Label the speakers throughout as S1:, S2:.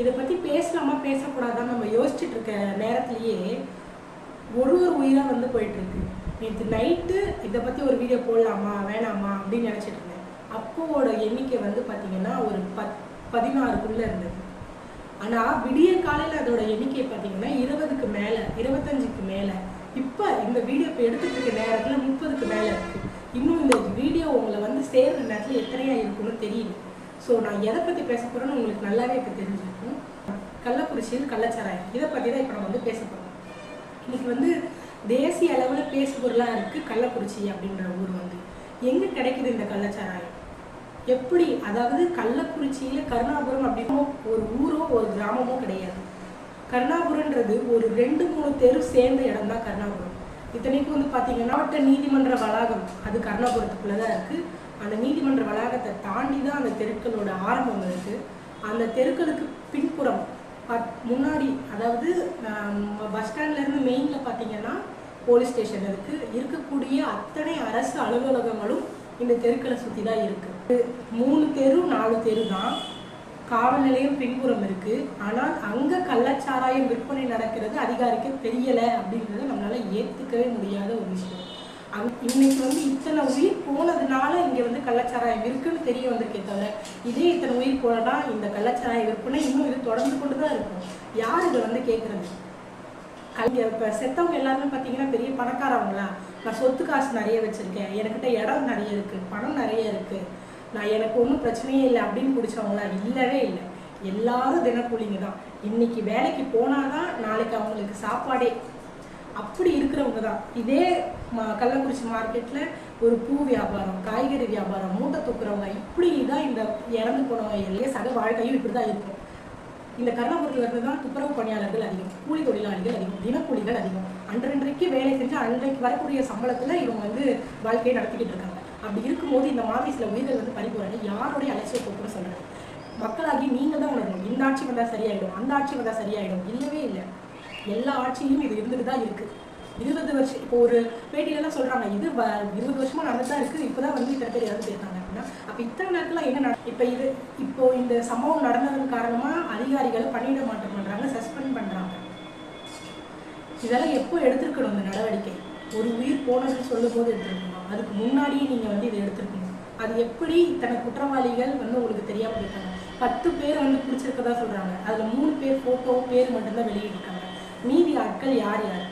S1: இதை பற்றி பேசலாமா பேசக்கூடாதான்னு நம்ம யோசிச்சுட்டு இருக்க நேரத்திலேயே ஒரு ஒரு உயிராக வந்து போயிட்டுருக்கு. நேற்று நைட்டு இதை பற்றி ஒரு வீடியோ போடலாமா வேணாமா அப்படின்னு நினச்சிட்டு இருந்தேன். அப்போவோட எண்ணிக்கை வந்து பார்த்தீங்கன்னா ஒரு பத் பதினாறுக்குள்ளே இருந்தது. ஆனால் விடிய காலையில் அதோட எண்ணிக்கை பார்த்தீங்கன்னா இருபதுக்கு மேலே இருபத்தஞ்சுக்கு மேலே. இப்போ இந்த வீடியோ இப்போ எடுத்துகிட்டு இருக்க நேரத்தில் முப்பதுக்கு மேலே இருக்குது இன்னும் இந்த வீடியோ உங்களை வந்து சேர்ற நேரத்தில் எத்தனையா இருக்குன்னு தெரியல. ஸோ நான் எதை பற்றி பேச போகிறேன்னு உங்களுக்கு நல்லாவே இப்போ தெரிஞ்சிருக்கும். கள்ளக்குறிச்சியில் கள்ளச்சாராயம். இதை பற்றி தான் இப்போ நம்ம வந்து பேச போகிறோம் இன்னைக்கு வந்து தேசிய அளவில் பேசுபொருளாக இருக்குது கள்ளக்குறிச்சி அப்படின்ற ஊர் வந்து. எங்கே கிடைக்குது இந்த கள்ளச்சாராயம்? எப்படி? அதாவது கள்ளக்குறிச்சியில் கருணாபுரம் அப்படின்னு ஒரு ஊரோ ஒரு கிராமமோ கிடையாது. கருணாபுரம்ன்றது ஒரு ரெண்டு மூணு தெரு சேர்ந்த இடம் தான் கருணாபுரம். இத்தனைக்கும் வந்து பார்த்தீங்கன்னா மாவட்ட நீதிமன்ற வளாகம் அது கருணாபுரத்துக்குள்ளே தான் இருக்குது அந்த நீதிமன்ற வளாகத்தை தாண்டி தான் அந்த தெருக்களோட ஆரம்பம் இருக்குது அந்த தெருக்களுக்கு பின்புறம் பத்- முன்னாடி அதாவது பஸ் ஸ்டாண்ட்லேருந்து மெயினில் பார்த்தீங்கன்னா போலீஸ் ஸ்டேஷன் இருக்குது இருக்கக்கூடிய அத்தனை அரசு அலுவலகங்களும் இந்த தெருக்களை சுற்றி தான் இருக்குது மூணு தெரு நாலு தெரு தான் காவல் நிலையம் பின்புறம் இருக்கு. ஆனால் அங்க கள்ளச்சாராயம் விற்பனை நடக்கிறது அதிகாரிக்கு தெரியல அப்படின்றத நம்மளால ஏத்துக்கவே முடியாத ஒரு விஷயம். அங் இன்னைக்கு வந்து இத்தனை உயிர் போனதுனால இங்க வந்து கள்ளச்சாராயம் இருக்குன்னு தெரிய வந்திருக்கே தவிர இதே இத்தனை உயிர் போனதா இந்த கள்ளச்சாராய விற்பனை இன்னும் இது தொடர்ந்து கொண்டு தான் இருக்கும். யார் இதை வந்து கேட்கறது கல்வி இப்போ செத்தவங்க எல்லாருமே பார்த்தீங்கன்னா பெரிய பணக்காரவங்களா? நான் சொத்து காசு நிறைய வச்சிருக்கேன். என்கிட்ட இடம் நிறைய இருக்கு பணம் நிறைய இருக்கு. நான் எனக்கு ஒன்றும் பிரச்சனையே இல்லை அப்படின்னு பிடிச்சவங்களா? இல்லவே இல்லை. எல்லாரும் தினக்கூலிங்க தான். இன்னைக்கு வேலைக்கு போனாதான் நாளைக்கு அவங்களுக்கு சாப்பாடே அப்படி இருக்கிறவங்க தான். இதே கள்ளக்குறிச்சி மார்க்கெட்டில் ஒரு பூ வியாபாரம் காய்கறி வியாபாரம் மூட்டை தூக்குறவங்க இப்படி தான் இந்த இறந்து போனவங்க எல்லாம் சக வாழ்க்கையும் இப்படி தான் இருக்கும். இந்த கருணாபுரத்தில் இருந்து தான் துப்புரவு பணியாளர்கள் அதிகம் கூலி தொழிலாளிகள் அதிகம் தினக்கூலிகள் அதிகம். அன்றன்றைக்கு வேலை செஞ்சு அன்றைக்கு வரக்கூடிய சம்பளத்தில் இவங்க வந்து வாழ்க்கையை நடத்திக்கிட்டு இருக்காங்க. அப்படி இருக்கும்போது இந்த மாதிரி சில உயிர்கள் வந்து பறிபோறாங்க யாருடைய அலட்சிய போக்குன்னு சொல்கிறாங்க மக்களாகி நீங்கள் தான் உணரணும். இந்த ஆட்சி வந்தால் சரியாயிடும் அந்த ஆட்சி வந்தால் சரியாயிடும். இல்லவே இல்லை. எல்லா ஆட்சியிலும் இது இருந்துட்டு தான் இருக்கு. இருபது வருஷம் இப்போ ஒரு பேட்டியிலலாம் சொல்றாங்க இது வ- இருபது வருஷமா நடந்து தான் இருக்கு இப்போதான் வந்து இத்தனை பேர் இறந்து போயிருக்காங்க அப்படின்னா. அப்ப இத்தனை நேரத்துல என்ன நட- இப்ப இது இப்போ இந்த சம்பவம் நடந்ததன் காரணமா அதிகாரிகள் பணியிட மாற்றம் பண்றாங்க சஸ்பெண்ட் பண்றாங்க. இதெல்லாம் எப்போ எடுத்திருக்கணும் இந்த நடவடிக்கை? ஒரு உயிர் போனதுன்னு சொல்லும் போது எடுத்திருக்கணும்? அதுக்கு முன்னாடியே நீங்க வந்து இதை எடுத்திருக்கணும். அது எப்படி இத்தனை குற்றவாளிகள் வந்து உங்களுக்கு தெரியாம போயிருக்காங்க? பத்து பேர் வந்து பிடிச்சிருக்கதா சொல்றாங்க. அதுல மூணு பேர் போட்டோ பேர் மட்டும்தான் வெளியிட்டிருக்காங்க. மீதி ஆட்கள் யார் யார்?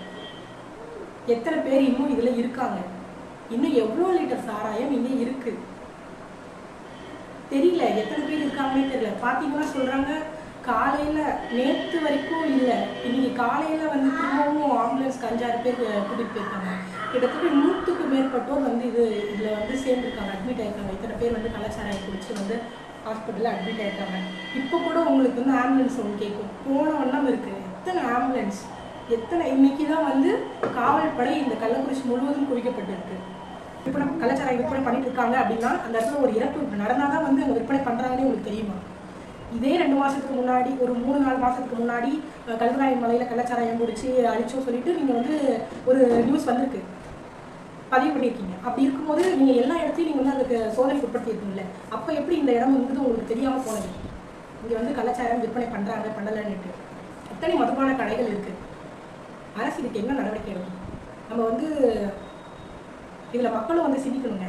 S1: எத்தனை பேர் இன்னும் இதுல இருக்காங்க? இன்னும் எவ்வளோ லிட்டர் சாராயம் இங்கே இருக்கு? தெரியல எத்தனை பேர் இருக்காங்கன்னு தெரியல. பாத்தீங்கன்னா சொல்றாங்க காலையில நேற்று வரைக்கும் இல்லை. இன்னைக்கு காலையில வந்து திரும்பவும் ஆம்புலன்ஸ்க்கு அஞ்சாறு பேர் கூட்டிட்டு போயிருக்காங்க. கிட்டத்தட்ட நூற்றுக்கு மேற்பட்டோர் வந்து இது இதில் வந்து சேர்ந்துருக்காங்க அட்மிட் ஆயிருக்காங்க. இத்தனை பேர் வந்து கலாச்சாரம் குடிச்சு வந்து ஹாஸ்பிட்டலில் அட்மிட் ஆயிருக்காங்க. இப்போ கூட உங்களுக்கு வந்து ஆம்புலன்ஸ் ஒன்று கேட்கும். போன வண்ணம் இருக்குது எத்தனை ஆம்புலன்ஸ் எத்தனை இன்னைக்கு தான் வந்து காவல்படை இந்த கள்ளக்குறிச்சி முழுவதும் குவிக்கப்பட்டிருக்கு விற்பனை கலாச்சாரம் விற்பனை பண்ணிட்டு இருக்காங்க அப்படின்னா அந்த இடத்துல ஒரு இறப்பு நடந்தாதான் வந்து அவங்க விற்பனை பண்ணுறாங்கன்னு உங்களுக்கு தெரியுமா? இதே ரெண்டு மாதத்துக்கு முன்னாடி ஒரு மூணு நாலு மாதத்துக்கு முன்னாடி கல்வராயன் மலையில் கள்ளச்சாராயம் பிடிச்சி அழிச்சோம் சொல்லிட்டு நீங்கள் வந்து ஒரு நியூஸ் வந்திருக்கு. பதிவு பண்ணியிருக்கீங்க அப்படி இருக்கும்போது நீங்கள் எல்லா இடத்தையும் நீங்கள் வந்து அதுக்கு சோதனைக்கு உட்படுத்தியிருக்கீங்கல்ல அப்போ எப்படி இந்த இடம் வந்து உங்களுக்கு தெரியாமல் போனது? இங்கே வந்து கலாச்சாரம் விற்பனை பண்ணுறாங்க பண்ணலன்னுட்டு. எத்தனை மதுபான கடைகள் இருக்கு. அரசு இதுக்கு என்ன நடவடிக்கை எடுக்கும்? நம்ம வந்து இதுல மக்களும் வந்து சிந்திக்கணுங்க.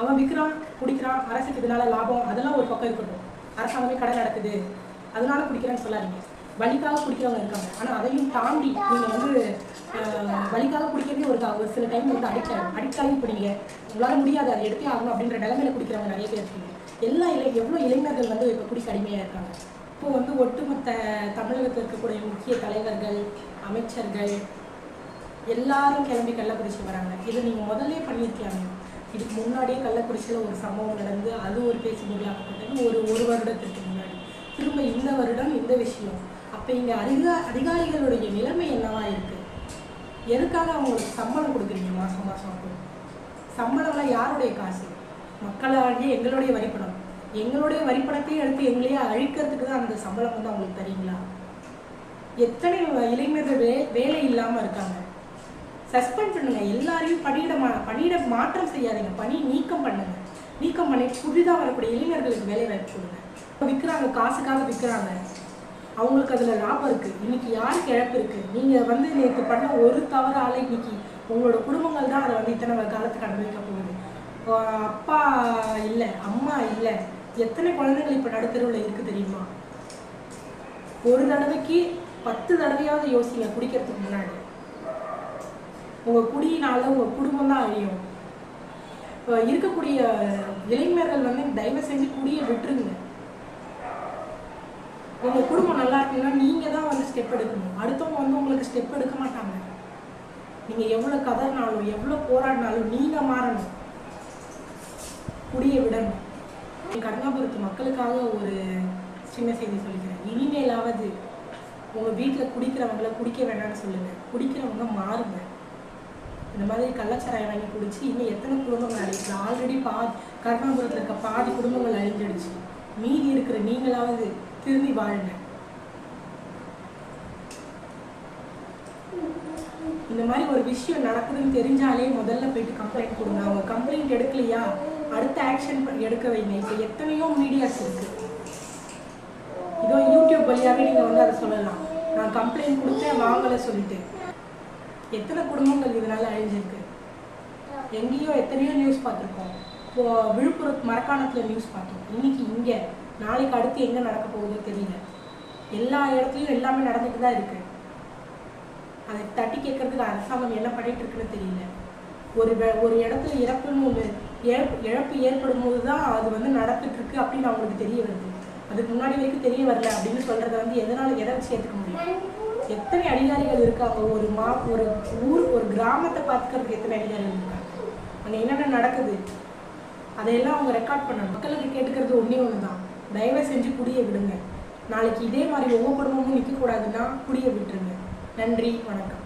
S1: அவன் விற்கிறான் குடிக்கிறான் அரசுக்கு இதனால லாபம் அதெல்லாம் ஒரு பக்கம் இருக்கட்டும். அரசாங்கமே கடை நடக்குது. அதனால குடிக்கிறேன்னு சொல்லாதீங்க. வலிக்காக குடிக்கிறவங்க இருக்காங்க. ஆனா அதையும் தாண்டி நீங்க வந்து வலிக்காக குடிக்கிறதே ஒரு ஒரு சில டைம் வந்து அடிக்ட் ஆகும் அடிக்ட் ஆகி இப்போ உங்களால முடியாது. அதை எடுத்தே ஆகணும் அப்படின்ற நிலைமையில குடிக்கிறவங்க நிறைய பேர் இருக்கீங்க எல்லா இளை எவ்வளோ இளைஞர்கள் வந்து இப்போ குடிக்க அடிமையாக இருக்காங்க? இப்போ வந்து ஒட்டுமொத்த தமிழகத்தில் இருக்கக்கூடிய முக்கிய தலைவர்கள் அமைச்சர்கள் எல்லாரும் கிளம்பி கள்ளக்குறிச்சி வராங்க. இது நீங்க முதல்ல பண்ணியிருக்கலாமே. இதுக்கு முன்னாடியே கள்ளக்குறிச்சியில் ஒரு சம்பவம் நடந்து அது ஒரு பேச்சு பொருளாக்கப்பட்டது ஒரு ஒரு வருடத்திற்கு முன்னாடி. திரும்ப இந்த வருடம் இந்த விஷயம். அப்போ இங்க அதிகா அதிகாரிகளுடைய நிலைமை என்னவா இருக்கு? எதுக்காக அவங்களுக்கு சம்பளம் கொடுக்குறீங்க மாசம் மாசம் அப்போ? சம்பளம்லாம் யாருடைய காசு? மக்களாகிய எங்களுடைய வரிப்பணம். எங்களுடைய வரிப்பணத்தையும் எடுத்து எங்களையே அழிக்கிறதுக்கு தான் அந்த சம்பளம் வந்து அவங்களுக்கு தரீங்களா? எத்தனை இளைஞர்கள் வே வேலை இல்லாமல் இருக்காங்க. சஸ்பெண்ட் பண்ணுங்க எல்லாரையும் பணியிட மா- பணியிட மாற்றம் செய்யாதீங்க. பணி நீக்கம் பண்ணுங்க. நீக்கம் பண்ணி புதிதாக வரக்கூடிய இளைஞர்களுக்கு வேலை வாய்ப்பு கொடுங்க. விற்கிறாங்க காசுக்காக விற்கிறாங்க அவங்களுக்கு அதில் லாபம் இருக்குது இன்னைக்கு யாருக்கு இழப்பு இருக்குது நீங்கள் வந்து நேற்று பண்ண ஒரு தவறால இன்னைக்கு உங்களோட குடும்பங்கள் தான் அதை வந்து இத்தனை காலத்துக்கு அனுபவிக்க போகுது. அப்பா இல்லை அம்மா இல்லை. எத்தனை குழந்தைகள் இப்போ நடுத்தருவில் இருக்குது தெரியுமா? ஒரு தடவைக்கு பத்து தடவையாவது யோசிங்க குடிக்கிறதுக்கு முன்னாடி. உங்கள் குடியினால உங்கள் குடும்பம் தான் அழியும் இப்போ இருக்கக்கூடிய இளைஞர்கள் வந்து தயவு செஞ்சு குடியை விட்டுருங்க. உங்க குடும்பம் நல்லா இருக்குன்னா நீங்க தான் வந்து ஸ்டெப் எடுக்கணும். அடுத்தவங்க வந்து உங்களுக்கு ஸ்டெப் எடுக்க மாட்டாங்க. நீங்க எவ்வளவு கதறினாலும் எவ்வளவு போராடினாலும் நீங்க மாறணும். குடியை விடணும். கருணாபுரத்து மக்களுக்காக ஒரு சின்ன செய்தி சொல்லிக்கிறேன். இனிமேலாவது உங்கள் வீட்டில் குடிக்கிறவங்கள குடிக்க வேண்டாம்னு சொல்லுங்கள் குடிக்கிறவங்க மாறுங்க. இந்த மாதிரி கள்ளச்சாராயம் வாங்கி குடிச்சு இன்னும் எத்தனை குடும்பங்கள் அழிஞ்சு ஆல்ரெடி பா கருணாபுரத்தில் இருக்க பாதி குடும்பங்கள் அழிஞ்சிடுச்சு. மீதி இருக்கிற நீங்களாவது திரும்பி வாழுங்க. இந்த மாதிரி ஒரு விஷயம் நடக்குதுன்னு தெரிஞ்சாலே முதல்ல போயிட்டு கம்ப்ளைண்ட் கொடுங்க. அவங்க கம்ப்ளைண்ட் எடுக்கலையா? அடுத்த ஆக்ஷன் எடுக்க வைங்க. இப்போ எத்தனையோ மீடியாஸ் இருக்கு. இதோ யூடியூப் வழியாகவே நீங்கள் வந்து அதை சொல்லலாம். நான் கம்ப்ளைண்ட் கொடுத்தேன் வாங்கலை சொல்லிட்டு. எத்தனை குடும்பங்கள் இதனால அழிஞ்சிருக்கு? எங்கேயோ எத்தனையோ நியூஸ் பார்த்துருக்கோம். இப்போ விழுப்புரம் மரக்காணத்தில் நியூஸ் பார்த்தோம். இன்னைக்கு இங்கே நாளைக்கு அடுத்து எங்கே நடக்க போகுதோ தெரியல. எல்லா இடத்துலையும் எல்லாமே நடந்துட்டு தான் இருக்குது அதை தட்டி கேட்கறதுக்கு அரசாங்கம் என்ன பண்ணிட்டு இருக்குன்னு தெரியல. ஒரு ஒரு இடத்துல இறப்புன்னு ஒன்று இழப்பு இழப்பு ஏற்படும் போது தான் அது வந்து நடந்துட்டு இருக்கு அப்படின்னு அவங்களுக்கு தெரிய வருது. அதுக்கு முன்னாடி வரைக்கும் தெரிய வரல அப்படின்னு சொல்றத வந்து எதனால எதை வச்சு ஏற்றுக்க முடியும்? எத்தனை அதிகாரிகள் இருக்காங்க? ஒரு மா ஒரு ஊர் ஒரு கிராமத்தை பார்த்துக்கிறதுக்கு எத்தனை அதிகாரிகள் இருக்காங்க? அங்கே என்னென்ன நடக்குது? அதையெல்லாம் அவங்க ரெக்கார்ட் பண்ணணும். மக்களுக்கு கேட்டுக்கிறது ஒன்றே ஒன்று தான் தயவு செஞ்சு குடியை விடுங்க. நாளைக்கு இதே மாதிரி ஒவ்வொரு குடும்பமும் நிற்கக்கூடாதுன்னா குடியை விட்டுருங்க. நன்றி வணக்கம்.